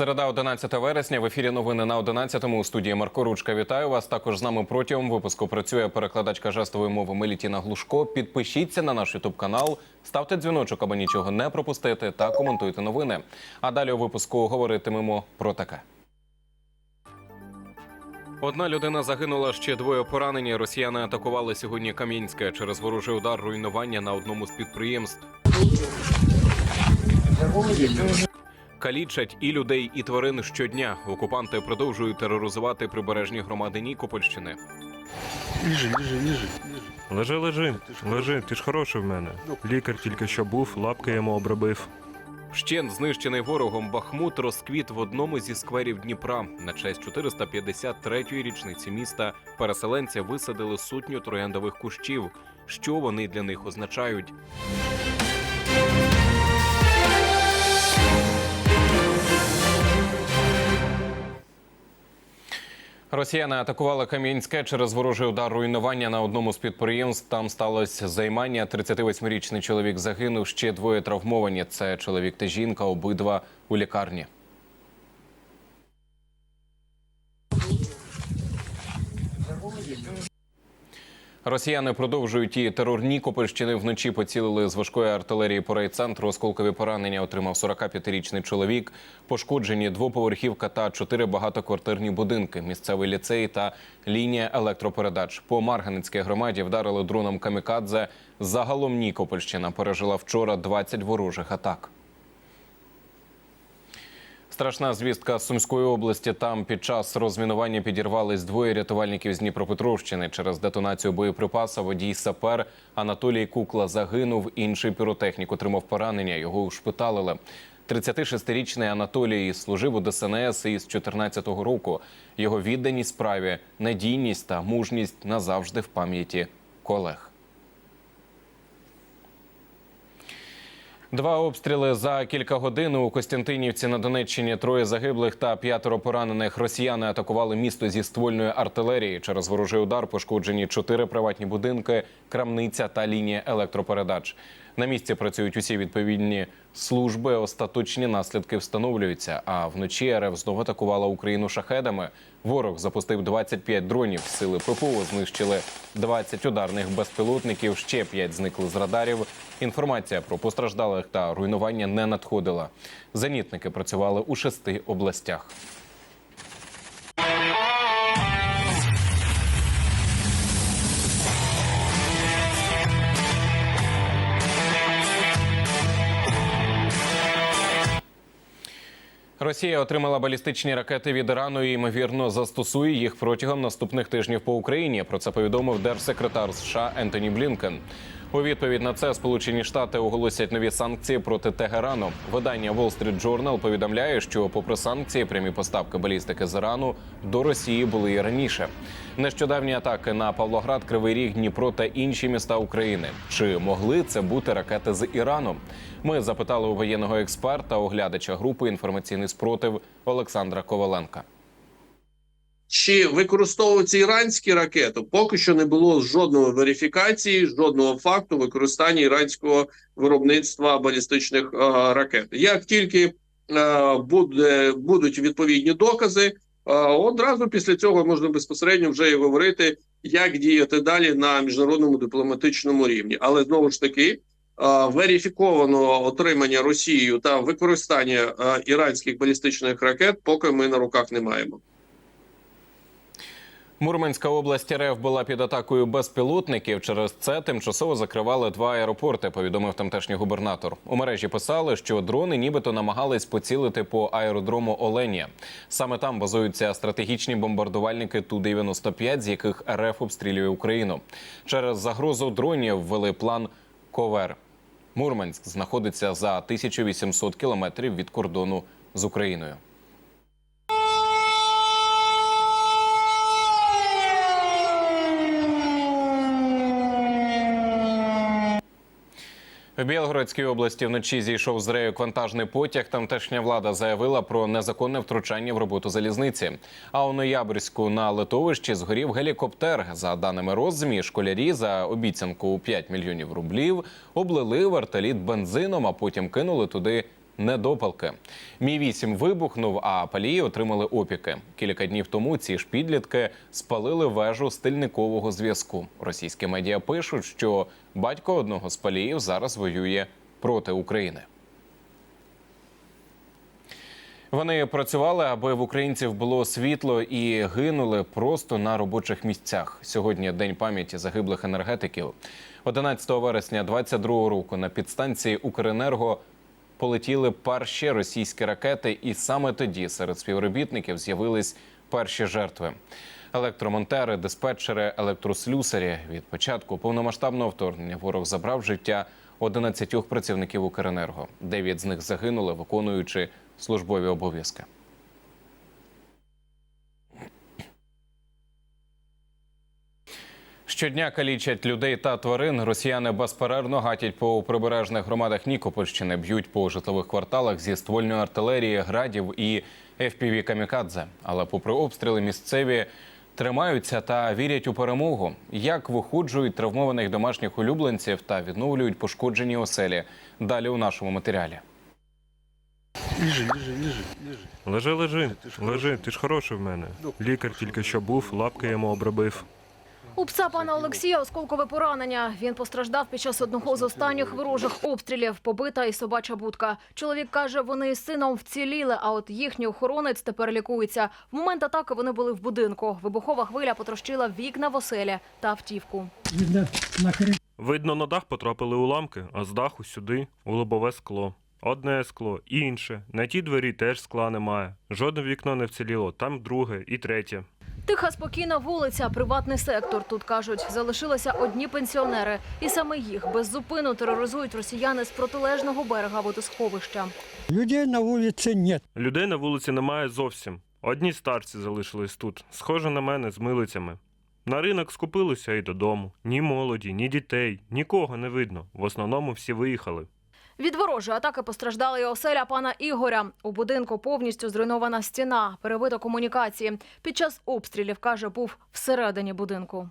Середа 11 вересня в ефірі новини на 11-му у студії Марко Ручка. Вітаю вас. Також з нами протягом випуску працює перекладачка жестової мови Мелітіна Глушко. Підпишіться на наш ютуб канал, ставте дзвіночок, аби нічого не пропустити, та коментуйте новини. А далі у випуску говоритимемо про таке. Одна людина загинула, ще двоє поранені. Росіяни атакували сьогодні Кам'янське через ворожий удар руйнування на одному з підприємств. Калічать і людей, і тварин щодня. Окупанти продовжують тероризувати прибережні громади Нікопольщини. Лежи, лежи, лежи, лежи. Лежи, лежи, ти ж хороший в мене. Лікар тільки що був, лапки йому обробив. Вщент знищений ворогом Бахмут розквіт в одному зі скверів Дніпра. На честь 453-ї річниці міста переселенці висадили сотню трояндових кущів. Що вони для них означають? Росіяни атакували Кам'янське через ворожий удар руйнування на одному з підприємств. Там сталося займання. 38-річний чоловік загинув. Ще двоє травмовані. Це чоловік та жінка, обидва у лікарні. Росіяни продовжують і терор Нікопольщини. Вночі поцілили з важкої артилерії по райцентру. Осколкові поранення отримав 45-річний чоловік. Пошкоджені двоповерхівка та чотири багатоквартирні будинки, місцевий ліцей та лінія електропередач. По Марганецькій громаді вдарили дроном камікадзе. Загалом Нікопольщина пережила вчора 20 ворожих атак. Страшна звістка з Сумської області. Там під час розмінування підірвались двоє рятувальників з Дніпропетровщини. Через детонацію боєприпаса водій сапер Анатолій Кукла загинув. Інший піротехнік отримав поранення. Його ушпиталили. 36-річний Анатолій служив у ДСНС із 14-го року. Його відданість справі, надійність та мужність назавжди в пам'яті колег. Два обстріли за кілька годин у Костянтинівці на Донеччині. Троє загиблих та п'ятеро поранених. Росіяни атакували місто зі ствольної артилерії. Через ворожий удар пошкоджені чотири приватні будинки, крамниця та лінія електропередач. На місці працюють усі відповідні служби. Остаточні наслідки встановлюються. А вночі РФ знову атакувала Україну шахедами. Ворог запустив 25 дронів. Сили ППО знищили 20 ударних безпілотників. Ще 5 зникли з радарів. Інформація про постраждалих та руйнування не надходила. Зенітники працювали у шести областях. Росія отримала балістичні ракети від Ірану і ймовірно застосує їх протягом наступних тижнів по Україні. Про це повідомив держсекретар США Ентоні Блінкен. У відповідь на це Сполучені Штати оголосять нові санкції проти Тегерану. Видання Wall Street Journal повідомляє, що, попри санкції, прямі поставки балістики з Ірану до Росії були і раніше. Нещодавні атаки на Павлоград, Кривий Ріг, Дніпро та інші міста України. Чи могли це бути ракети з Ірану? Ми запитали у воєнного експерта, оглядача групи інформаційний спротив Олександра Коваленка. Чи використовуються іранські ракети? Поки що не було жодної верифікації, жодного факту використання іранського виробництва балістичних е, ракет. Як тільки е, буде, будуть відповідні докази, е, одразу після цього можна безпосередньо вже і говорити, як діяти далі на міжнародному дипломатичному рівні. Але знову ж таки. Е, Верифікованого отримання Росією та використання е, іранських балістичних ракет, поки ми на руках не маємо. Мурманська область РФ була під атакою безпілотників. Через це тимчасово закривали два аеропорти. Повідомив тамтешній губернатор. У мережі писали, що дрони нібито намагались поцілити по аеродрому Оленя. Саме там базуються стратегічні бомбардувальники ту 95 з яких РФ обстрілює Україну. Через загрозу дронів ввели план Ковер. Мурманськ знаходиться за 1800 кілометрів від кордону з Україною. В Білгородській області вночі зійшов з рею вантажний потяг. Тамтешня влада заявила про незаконне втручання в роботу залізниці. А у Ноябрьську на литовищі згорів гелікоптер. За даними роззмі, школярі за обіцянку у 5 мільйонів рублів облили вертоліт бензином, а потім кинули туди недопалки. Мі 8 вибухнув, а палії отримали опіки. Кілька днів тому ці ж підлітки спалили вежу стильникового зв'язку. Російські медіа пишуть, що батько одного з паліїв зараз воює проти України. Вони працювали, аби в українців було світло і гинули просто на робочих місцях. Сьогодні день пам'яті загиблих енергетиків. 11 вересня 22 року на підстанції Укренерго полетіли перші російські ракети, і саме тоді серед співробітників з'явились перші жертви. Електромонтери, диспетчери, електрослюсарі. Від початку повномасштабного вторгнення ворог забрав життя 11 працівників Укренерго. Дев'ять з них загинули, виконуючи службові обов'язки. Щодня калічать людей та тварин. Росіяни безперервно гатять по прибережних громадах Нікопольщини, б'ють по житлових кварталах зі ствольної артилерії, градів і fpv камікадзе. Але, попри обстріли, місцеві тримаються та вірять у перемогу. Як виходжують травмованих домашніх улюбленців та відновлюють пошкоджені оселі. Далі у нашому матеріалі. Лежи, лежи, лежи, лежи. Лежи, лежи, Ти ж лежи, ти ж хороший в мене. Лікар тільки що був, лапки йому обробив. У пса пана Олексія осколкове поранення. Він постраждав під час одного з останніх ворожих обстрілів. Побита і собача будка. Чоловік каже, вони з сином вціліли, а от їхній охоронець тепер лікується. В момент атаки вони були в будинку. Вибухова хвиля потрощила вікна в оселі та автівку. Видно, на дах потрапили уламки, а з даху сюди у лобове скло. Одне скло, інше. На тій двері теж скла немає. Жодне вікно не вціліло, там друге і третє. Тиха спокійна вулиця, приватний сектор. Тут кажуть, залишилися одні пенсіонери, і саме їх без зупину тероризують росіяни з протилежного берега водосховища. Людей на улице нет. Людей на вулиці немає зовсім. Одні старці залишились тут, схоже на мене з милицями. На ринок скупилися і додому. Ні молоді, ні дітей, нікого не видно. В основному всі виїхали. Від ворожої атаки постраждала і оселя пана Ігоря. У будинку повністю зруйнована стіна, перебито комунікації. Під час обстрілів, каже, був всередині будинку.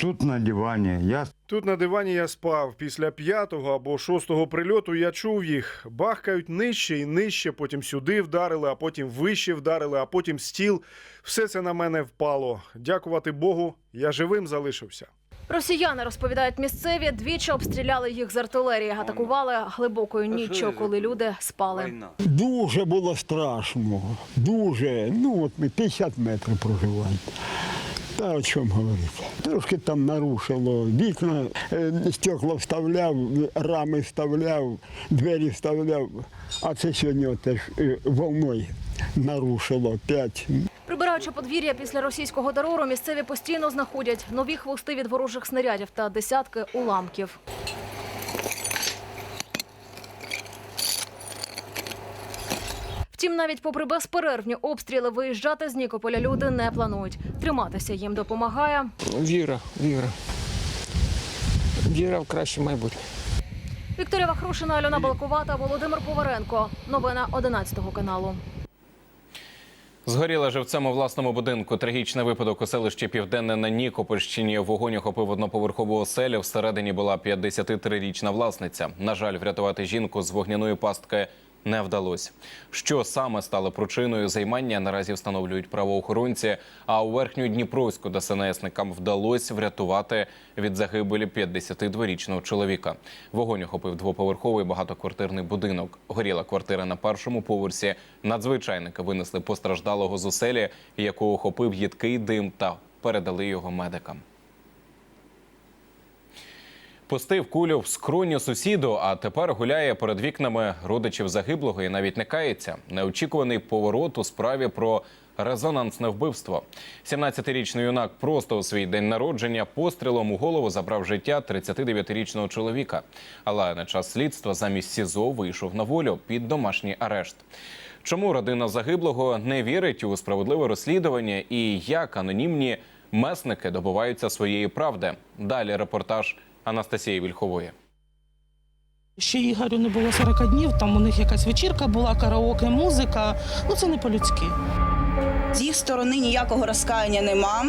Тут на диване. Я Тут на дивані я спав. Після п'ятого або шостого прильоту я чув їх. Бахкають нижче і нижче, потім сюди вдарили, а потім вище вдарили, а потім стіл. Все це на мене впало. Дякувати Богу, я живим залишився. Росіяни розповідають місцеві, двічі обстріляли їх з артилерії, атакували глибокою ніччю, коли люди спали. дуже було страшно. Дуже. Ну от ми 50 метрів проживаємо. Та о чому говорити? Трошки там нарушило. Вікна, е, стекла вставляв, рами вставляв, двері вставляв. А це сьогодні теж е, волною нарушило п'ять. Прибираючи подвір'я після російського терору, місцеві постійно знаходять нові хвости від ворожих снарядів та десятки уламків. Втім, навіть попри безперервні обстріли, виїжджати з Нікополя люди не планують. Триматися їм допомагає Віра, віра. Віра в краще майбутнє. Вікторія Вахрушина, Альона Балкувата, Володимир Поваренко. Новини 11 каналу. Згоріла живцем у власному будинку. Трагічний випадок у селищі Південне на Нікопольщині. Вогонь охопив одноповерхову оселю. Всередині була 53-річна власниця. На жаль, врятувати жінку з вогняної пастки не вдалося. Що саме стало причиною займання, наразі встановлюють правоохоронці. А у верхньодніпровську ДСНСникам вдалося врятувати від загибелі 52-річного чоловіка. Вогонь охопив двоповерховий багатоквартирний будинок. Горіла квартира на першому поверсі. Надзвичайники винесли постраждалого з оселі, яку охопив їдкий дим та передали його медикам. Пустив кулю в скроню сусіду, а тепер гуляє перед вікнами родичів загиблого і навіть не кається. Неочікуваний поворот у справі про резонансне вбивство. 17-річний юнак просто у свій день народження пострілом у голову забрав життя 39-річного чоловіка. Але на час слідства замість СІЗО вийшов на волю під домашній арешт. Чому родина загиблого не вірить у справедливе розслідування і як анонімні месники добиваються своєї правди? Далі репортаж Анастасії Вільхової. Ще Ігорю не було 40 днів, там у них якась вечірка була, караоке, музика. Ну це не по-людськи. З їх сторони ніякого розкаяння нема.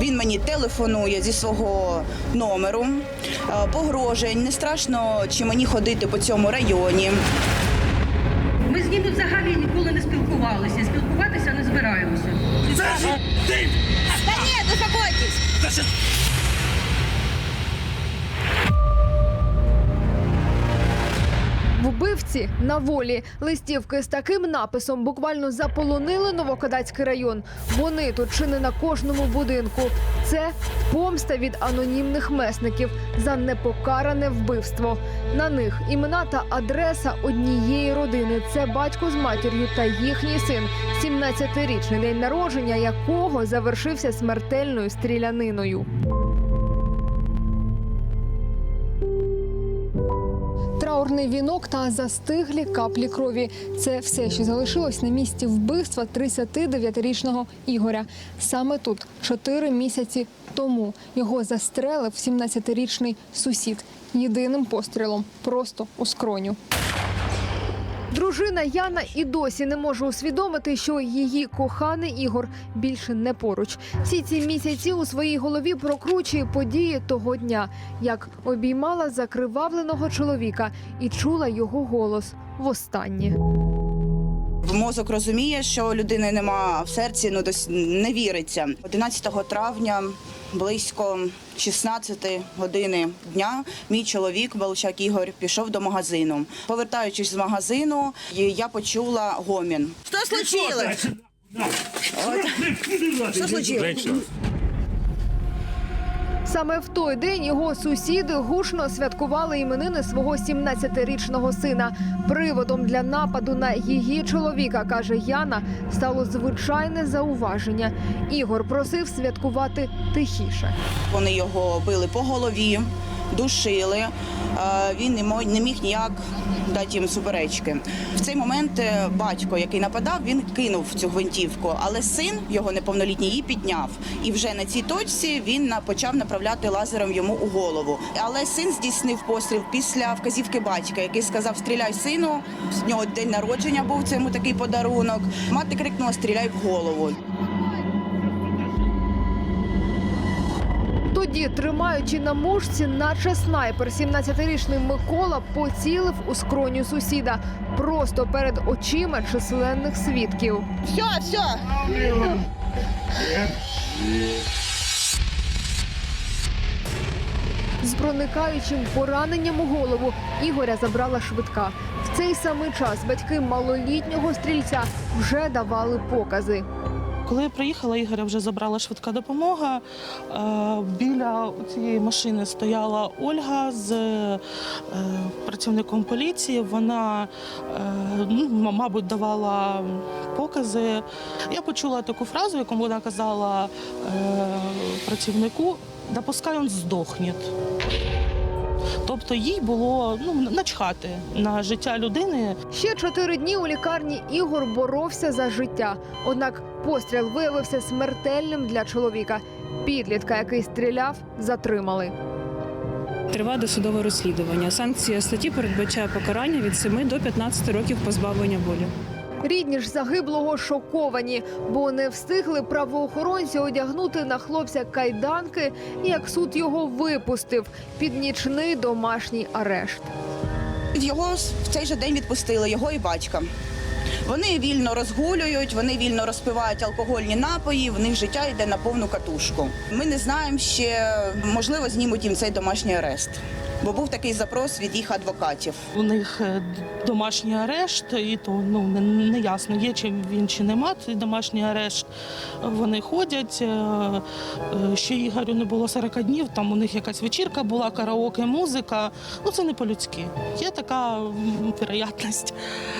Він мені телефонує зі свого номеру, е, погрожує. Не страшно чи мені ходити по цьому районі. Ми з ними взагалі ніколи не спілкувалися. Спілкуватися не збираємося. Вбивці на волі листівки з таким написом буквально заполонили Новокодацький район. Вони тут чи не на кожному будинку. Це помста від анонімних месників за непокаране вбивство. На них імена та адреса однієї родини. Це батько з матір'ю та їхній син, 17-річний день народження якого завершився смертельною стріляниною. Траурний вінок та застиглі каплі крові. Це все, що залишилось на місці вбивства 39-річного Ігоря. Саме тут, чотири місяці тому, його застрелив 17-річний сусід єдиним пострілом просто у скроню. Дружина Яна і досі не може усвідомити, що її коханий Ігор більше не поруч. Всі ці місяці у своїй голові прокручує події того дня, як обіймала закривавленого чоловіка і чула його голос востаннє. Мозок розуміє, що людини нема в серці, ну дос не віриться. 11 травня, близько 16 години дня, мій чоловік Балчак Ігор пішов до магазину. Повертаючись з магазину, я почула гомін. Що случилось? Що случилось? Саме в той день його сусіди гучно святкували іменини свого 17-річного сина. Приводом для нападу на її чоловіка, каже Яна, стало звичайне зауваження. Ігор просив святкувати тихіше. Вони його били по голові, душили. Е, Він не міг ніяк дати їм суперечки. В цей момент е, батько, який нападав, він кинув цю гвинтівку, але син його неповнолітній її підняв. І вже на цій точці він почав направляти лазером йому у голову. Але син здійснив постріл після вказівки батька, який сказав: Стріляй сину. З нього день народження був це йому такий подарунок. Мати крикнула Стріляй в голову. Тоді, тримаючи на мушці, наче снайпер, 17-річний Микола поцілив у скроню сусіда просто перед очима численних свідків. Все, все. З проникаючим пораненням у голову Ігоря забрала швидка. В цей самий час батьки малолітнього стрільця вже давали покази. Коли я приїхала, Ігоря вже забрала швидка допомога. Е, Біля цієї машини стояла Ольга з е, працівником поліції. Вона, е, ну, мабуть, давала покази. Я почула таку фразу, яку вона казала працівнику: да пускай він здохне. Тобто їй було ну, начхати на життя людини, Ще чотири дні у лікарні Ігор боровся за життя. Однак постріл виявився смертельним для чоловіка. Підлітка, який стріляв, затримали. Триває досудове розслідування. Санкція статті передбачає покарання від 7 до 15 років позбавлення волі. Рідні ж загиблого шоковані, бо не встигли правоохоронці одягнути на хлопця кайданки, як суд його випустив під нічний домашній арешт. Його в цей же день відпустили, його і батька. Вони вільно розгулюють, вони вільно розпивають алкогольні напої, в них життя йде на повну катушку. Ми не знаємо ще, можливо, знімуть їм цей домашній арест. Бо був такий запрос від їх адвокатів. У них е, домашній арешт, і то ну не, не ясно, є чи він чи нема цей домашній арешт. Вони ходять. е, е, Ще Ігорю не було 40 днів. Там у них якась вечірка була, караоке, музика. Ну це не по-людськи. Є така вероятність,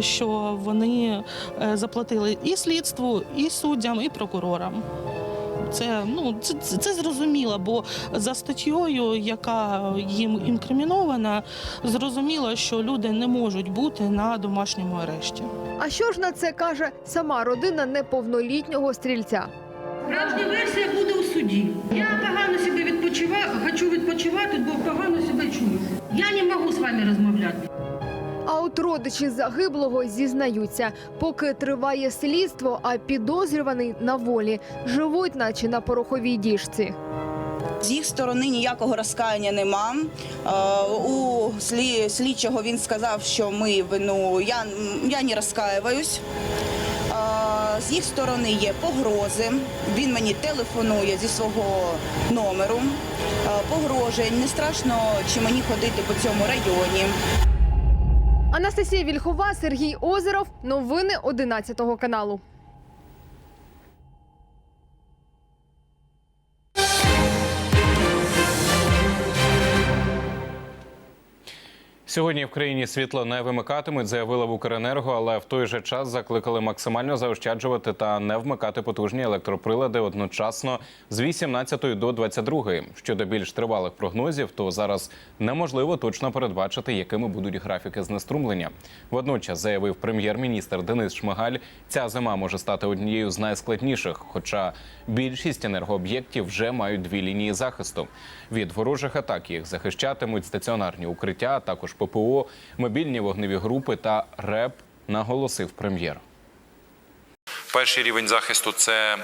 що вони заплатили і слідству, і суддям, і прокурорам. Це ну це, це, це зрозуміло, бо за статтєю, яка їм інкримінована, зрозуміло, що люди не можуть бути на домашньому арешті. А що ж на це каже сама родина неповнолітнього стрільця? Справжня версія буде у суді. Я погано себе відпочиваю, хочу відпочивати, бо погано себе чую. Я не можу з вами розмовляти. А от родичі загиблого зізнаються, поки триває слідство, а підозрюваний на волі, живуть, наче на пороховій діжці. З їх сторони ніякого розкаяння нема. Е, У слі- слідчого він сказав, що ми вину я, я не розкаюсь. Е, З їх сторони є погрози. Він мені телефонує зі свого номеру, е, погрожує. Не страшно чи мені ходити по цьому районі. Анастасія Вільхова, Сергій Озеров. Новини 11 каналу. Сьогодні в країні світло не вимикатимуть, заявили в Укренерго, але в той же час закликали максимально заощаджувати та не вмикати потужні електроприлади одночасно з 18 до 22. Щодо більш тривалих прогнозів, то зараз неможливо точно передбачити, якими будуть графіки знеструмлення. Водночас заявив прем'єр-міністр Денис Шмигаль, ця зима може стати однією з найскладніших, хоча більшість енергооб'єктів вже мають дві лінії захисту. Від ворожих атак їх захищатимуть стаціонарні укриття, а також ППО, мобільні вогневі групи та РЕП, наголосив прем'єр. Перший рівень захисту це е,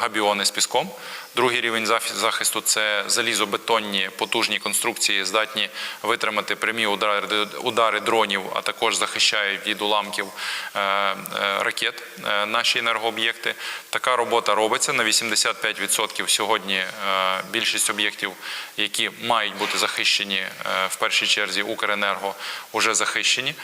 габіони з піском. Другий рівень захисту це залізобетонні потужні конструкції, здатні витримати прямі удари, дронів, а також захищають від уламків е, е, ракет наші енергооб'єкти. Така робота робиться на 85% сьогодні. Більшість об'єктів, які мають бути захищені в першій черзі Укренерго, вже захищені.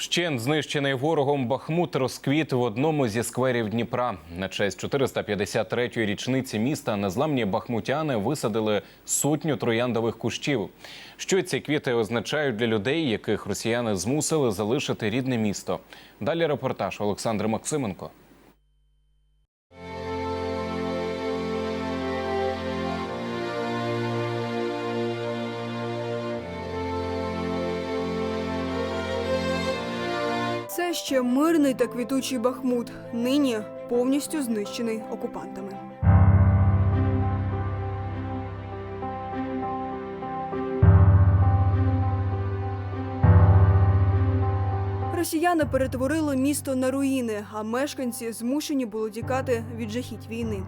Вщент знищений ворогом Бахмут розквіт в одному зі скверів Дніпра. На честь 453-ї річниці міста незламні бахмутяни висадили сотню трояндових кущів. Що ці квіти означають для людей, яких росіяни змусили залишити рідне місто? Далі репортаж Олександр Максименко. Ще мирний та квітучий Бахмут. Нині повністю знищений окупантами. Росіяни перетворили місто на руїни, а мешканці змушені були тікати від жахіть війни.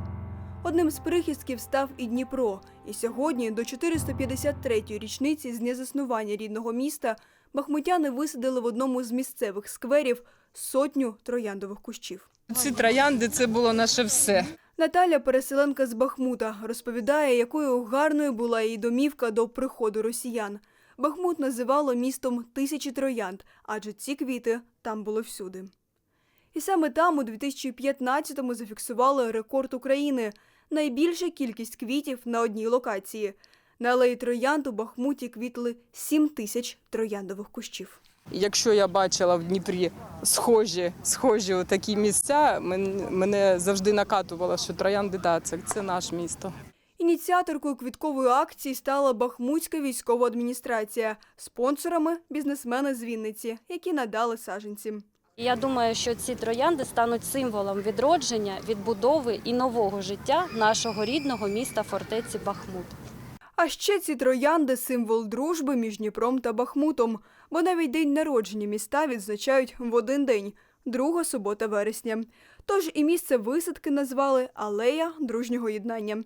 Одним з прихистків став і Дніпро. І сьогодні, до 453-ї річниці з дня заснування рідного міста, бахмутяни висадили в одному з місцевих скверів сотню трояндових кущів. Ці троянди це було наше все. Наталя, переселенка з Бахмута, розповідає, якою гарною була її домівка до приходу росіян. Бахмут називало містом тисячі троянд, адже ці квіти там були всюди. І саме там у 2015-му зафіксували рекорд України – найбільша кількість квітів на одній локації. На алеї троянд у Бахмуті квітли 7 тисяч трояндових кущів. Якщо я бачила в Дніпрі схожі, схожі такі місця, мене завжди накатувало, що троянди да, це, це наше місто. Ініціаторкою квіткової акції стала Бахмутська військова адміністрація, спонсорами бізнесмени з Вінниці, які надали саджанці. Я думаю, що ці троянди стануть символом відродження, відбудови і нового життя нашого рідного міста фортеці Бахмут. А ще ці троянди символ дружби між Дніпром та Бахмутом, бо навіть день народження міста відзначають в один день друга субота вересня. Тож і місце висадки назвали Алея дружнього єднання.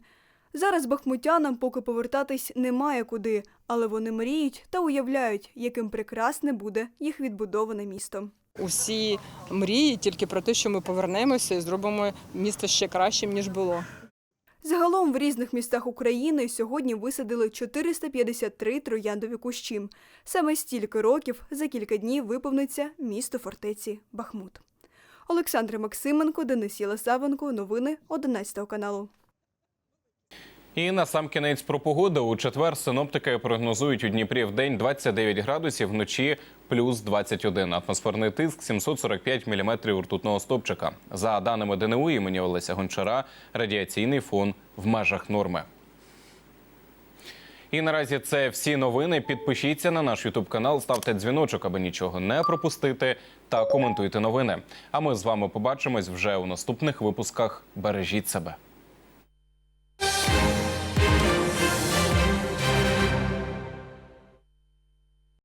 Зараз бахмутянам поки повертатись немає куди, але вони мріють та уявляють, яким прекрасне буде їх відбудоване місто. Усі мрії тільки про те, що ми повернемося і зробимо місто ще кращим, ніж було. Загалом в різних містах України сьогодні висадили 453 трояндові кущі. Саме стільки років за кілька днів виповниться місто фортеці Бахмут. Олександр Максименко, Денис Єлисавенко. Новини 11 каналу. І на сам кінець про погоду. У четвер синоптики прогнозують у Дніпрі в день 29 градусів, вночі плюс 21. Атмосферний тиск 745 міліметрів ртутного стопчика. За даними ДНУ імені Олеся Гончара, радіаційний фон в межах норми. І наразі це всі новини. Підпишіться на наш Ютуб канал, ставте дзвіночок, аби нічого не пропустити, та коментуйте новини. А ми з вами побачимось вже у наступних випусках. Бережіть себе.